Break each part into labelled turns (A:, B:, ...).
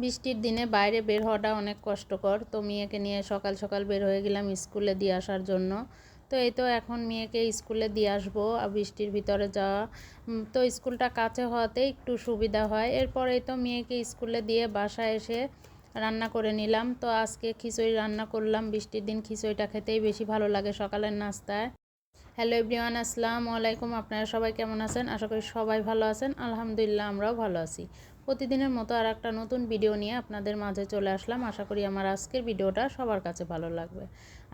A: বৃষ্টির দিনে বাইরে বের হওয়াটা অনেক কষ্টকর। তো মেয়েকে নিয়ে সকাল সকাল বের হয়ে গেলাম স্কুলে দিয়ে আসার জন্য। তো এই তো এখন মেয়েকে স্কুলে দিয়ে আসব আর বৃষ্টির ভিতরে যাওয়া। তো স্কুলটা কাছে হওয়াতে একটু সুবিধা হয়। এরপর এই তো মেয়েকে স্কুলে দিয়ে বাসায় এসে রান্না করে নিলাম। তো আজকে খিচুড়ি রান্না করলাম। বৃষ্টির দিন খিচুড়িটা খেতেই বেশি ভালো লাগে সকালের নাস্তায়। হ্যালো এভরিওয়ান, আসসালামু আলাইকুম। আপনারা সবাই কেমন আছেন? আশা করি সবাই ভালো আছেন। আলহামদুলিল্লাহ, আমরাও ভালো আছি। প্রতিদিনের মতো আর একটা নতুন ভিডিও নিয়ে আপনাদের মাঝে চলে আসলাম। আশা করি আমার আজকের ভিডিওটা সবার কাছে ভালো লাগবে।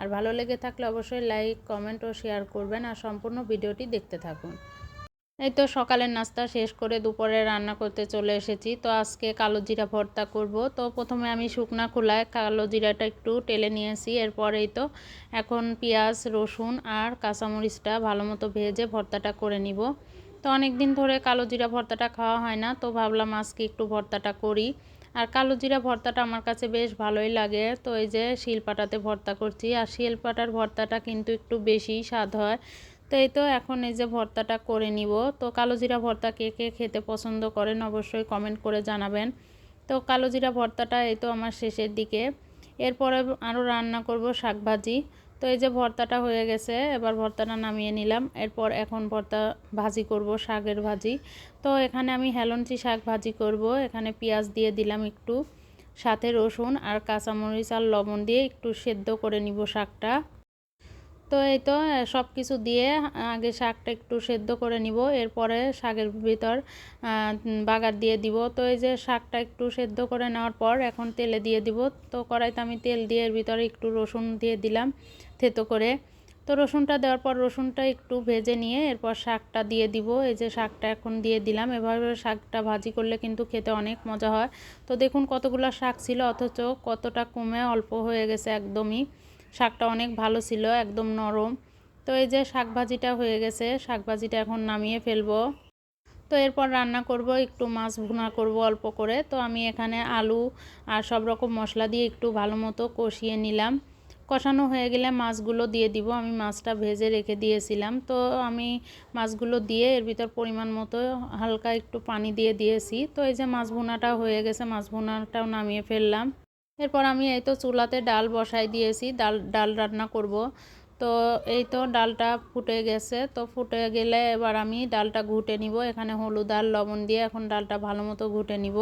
A: আর ভালো লেগে থাকলে অবশ্যই লাইক কমেন্ট ও শেয়ার করবেন আর সম্পূর্ণ ভিডিওটি দেখতে থাকুন। এই তো সকালের নাস্তা শেষ করে দুপুরে রান্না করতে চলে এসেছি। তো আজকে কালো জিরা ভর্তা করব। তো প্রথমে আমি শুকনা খোলায় কালো জিরাটা একটু টেলে নিয়েছি। এরপরেই তো এখন পেঁয়াজ, রসুন আর কাঁচামরিচটা ভালো মতো ভেজে ভর্তাটা করে নিব। তো অনেক দিন ধরে কালো জিরা ভর্তাটা খাওয়া হয় না, তো ভাবলাম আজকে একটু ভর্তাটা করি। আর কালো জিরা ভর্তাটা আমার কাছে বেশ ভালোই লাগে, তো এই যে শিলপাটাতে ভর্তা করছি। আর শিলপাটার ভর্তাটা কিন্তু একটু বেশি স্বাদ হয়, তো এই তো এখন এই যে ভর্তাটা করে নিব। তো কালো জিরা ভর্তা কে কে খেতে পছন্দ করেন অবশ্যই কমেন্ট করে জানাবেন। তো কালো জিরা ভর্তাটা এই তো আমার শেষের দিকে। এরপরে আরও রান্না করব শাকভাজি। তো এই যে ভর্তাটা হয়ে গেছে, এবার ভর্তাটা নামিয়ে নিলাম। এরপর এখন ভর্তা ভাজি করব, শাকের ভাজি। তো এখানে আমি হেলঞ্চি শাক ভাজি করব। এখানে পেঁয়াজ দিয়ে দিলাম একটু, সাথে রসুন আর কাঁচামরিচ আর লবণ দিয়ে একটু সেদ্ধ করে নিব শাকটা। তো এই তো সব কিছু দিয়ে আগে শাকটা একটু সেদ্ধ করে নিব, এরপরে শাকের ভিতর বাগার দিয়ে দিব। তো এই যে শাকটা একটু সেদ্ধ করে নেওয়ার পর এখন তেলে দিয়ে দিব। তো কড়াইতে আমি তেল দিয়ে এর ভিতরে একটু রসুন দিয়ে দিলাম থেতো করে। তো রসুনটা দেওয়ার পর রসুনটা একটু ভেজে নিয়ে এরপর শাকটা দিয়ে দিব। এই যে শাকটা এখন দিয়ে দিলাম। এভাবে শাকটা ভাজি করলে কিন্তু খেতে অনেক মজা হয়। তো দেখুন কতগুলো শাক ছিল, অথচ কতটা কমে অল্প হয়ে গেছে একদমই। শাকটা অনেক ভালো ছিল, একদম নরম। তো এই যে শাক ভাজিটা হয়ে গেছে শাক ভাজিটা এখন নামিয়ে ফেলব। তো এরপর রান্না করব, একটু মাছ ভুনা করব অল্প করে। তো আমি এখানে আলু আর সব রকম মশলা দিয়ে একটু ভালো মতো কষিয়ে নিলাম। কষানো হয়ে গেলে মাছগুলো দিয়ে দিব, আমি মাছটা ভেজে রেখে দিয়েছিলাম। তো আমি মাছগুলো দিয়ে এর ভিতর পরিমাণ মতো হালকা একটু পানি দিয়ে দিয়েছি। তো এই যে মাছ ভুনাটা হয়ে গেছে, মাছ ভুনাটাও নামিয়ে ফেললাম। এরপর আমি এই তো চুলাতে ডাল বসাই দিয়েছি, ডাল ডাল রান্না করব। তো এই তো ডালটা ফুটে গেছে, তো ফুটে গেলে এবার আমি ডালটা ঘুটে নিব। এখানে হলুদ আর লবণ দিয়ে এখন ডালটা ভালো মতো ঘুটে নিব।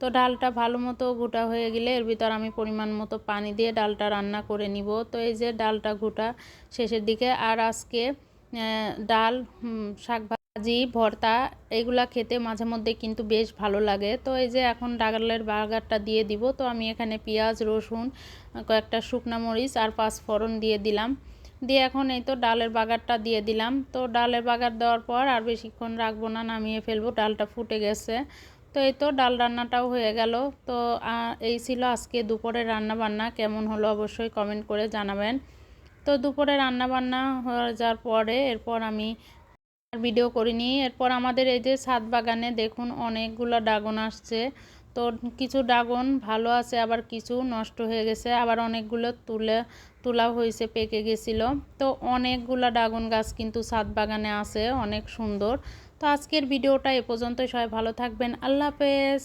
A: তো ডালটা ভালো মতো ঘুটা হয়ে গেলে এর ভিতর আমি পরিমাণ মতো পানি দিয়ে ডালটা রান্না করে নিব। তো এই যে ডালটা ঘুটা শেষের দিকে, আর আজকে ডাল শাক ভাজি, ভর্তা, এগুলা খেতে মাঝে মধ্যে কিন্তু বেশ ভালো লাগে। তো এই যে এখন ডাগালের বার্গারটা দিয়ে দিব, তো আমি এখানে পেঁয়াজ, রসুন, কয়েকটা শুকনো মরিচ আর পাঁচ ফোড়ন দিয়ে দিলাম। দিয়ে এখন এই তো ডালের বাগারটা দিয়ে দিলাম। তো ডালের বাগার দেওয়ার পর আর বেশিক্ষণ রাখব না, নামিয়ে ফেলব, ডালটা ফুটে গেছে। তো এই তো ডাল রান্নাটাও হয়ে গেল। তো এই ছিল আজকে দুপুরে রান্না বান্না কেমন হলো অবশ্যই কমেন্ট করে জানাবেন। তো দুপুরে রান্না বান্না হয়ে যাওয়ার পরে এরপর আমি ভিডিও করিনি। এরপর আমাদের এই যে ছাদ বাগানে দেখুন অনেকগুলো ড্রাগন আসছে। তো কিছু ড্রাগন ভালো আছে, আবার কিছু নষ্ট হয়ে গেছে। আবার অনেকগুলো তুলে, তোলা হয়েছে, পেকে গেছিল। তো অনেকগুলো ড্রাগন গাছ কিন্তু ছাদ বাগানে আছে, অনেক সুন্দর। তো আজকের ভিডিওটা এ পর্যন্তই। সবাই ভালো থাকবেন। আল্লাহ হাফেজ।